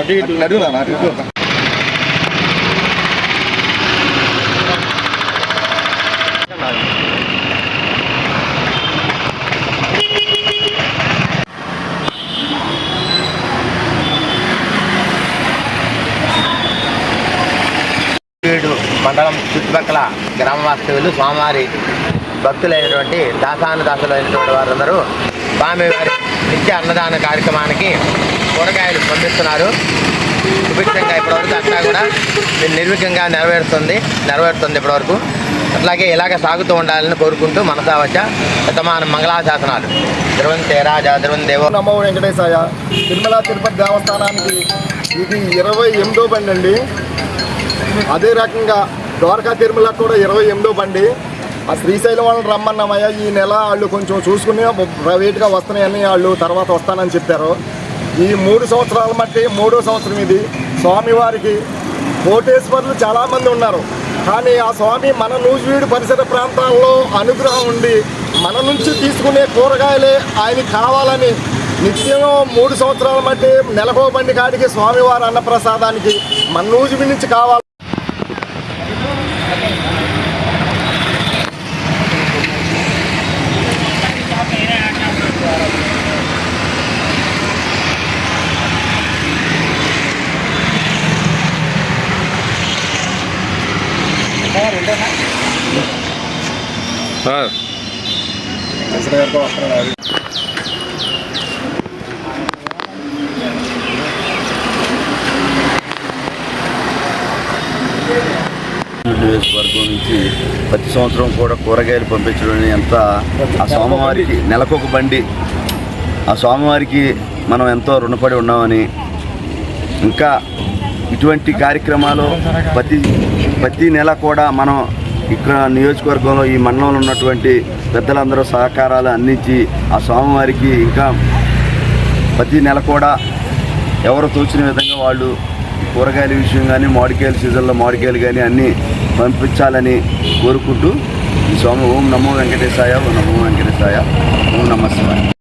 ఇటు నడువు నాన్న, ఇటు. వీడు మండలం చుట్టుపక్కల గ్రామ వాస్తవ్యులు స్వామివారి భక్తులైనటువంటి దాసాను దాసులైనటువంటి వారందరూ స్వామి వారి నిత్య అన్నదాన కార్యక్రమానికి కూరగాయలు పంపిస్తున్నారు సుభిక్షంగా ఇప్పటివరకు అంతా కూడా నిర్విఘ్నంగా నెరవేరుతుంది నెరవేరుతుంది ఇప్పటివరకు. అట్లాగే ఇలాగ సాగుతూ ఉండాలని కోరుకుంటూ మనసా వచ్చ శతమాన మంగళాశాసనాలు. ధ్రువంతే రాజా ధ్రువం దేవో నమో వెంకటేశాయ. తిరుమల తిరుపతి దేవస్థానానికి ఇది ఇరవై ఎనిమిదో బండి అండి. అదే రకంగా ద్వారకా తిరుమల కూడా ఇరవై ఎనిమిదో బండి. ఆ శ్రీశైలం వాళ్ళని రమ్మన్నామయ్యా ఈ నెల వాళ్ళు కొంచెం చూసుకుని ప్రైవేట్గా వస్తున్నాయని వాళ్ళు తర్వాత వస్తానని చెప్పారు. ఈ మూడు సంవత్సరాల మట్టి మూడో సంవత్సరం ఇది. స్వామివారికి కోటేశ్వర్లు చాలామంది ఉన్నారు. కానీ ఆ స్వామి మన నూజివీడు పరిసర ప్రాంతాల్లో అనుగ్రహం ఉండి మన నుంచి తీసుకునే కూరగాయలే ఆయనకి కావాలని నిత్యం మూడు సంవత్సరాల మట్టి నెలకో బండి కాడికి స్వామివారి అన్నప్రసాదానికి మన నూజివీడి నుంచి కావాలి నియోజకవర్గం నుంచి ప్రతి సంవత్సరం కూడా కూరగాయలు పంపించడం ఎంత ఆ స్వామివారికి నెలకొక బండి. ఆ స్వామివారికి మనం ఎంతో రుణపడి ఉన్నామని ఇంకా ఇటువంటి కార్యక్రమాలు ప్రతి ప్రతి నెల కూడా మనం ఇక్కడ నియోజకవర్గంలో ఈ మండలంలో ఉన్నటువంటి పెద్దలందరూ సహకారాలు అందించి ఆ స్వామివారికి ఇంకా ప్రతి నెల కూడా ఎవరు తోచిన విధంగా వాళ్ళు కూరగాయల విషయం కానీ మామిడికాయల సీజన్లో మామిడికాయలు కానీ అన్నీ పంపించాలని కోరుకుంటూ ఈ స్వామి ఓం నమో వెంకటేశాయ ఓం నమో వెంకటేశాయ ఓం నమ శివాయ.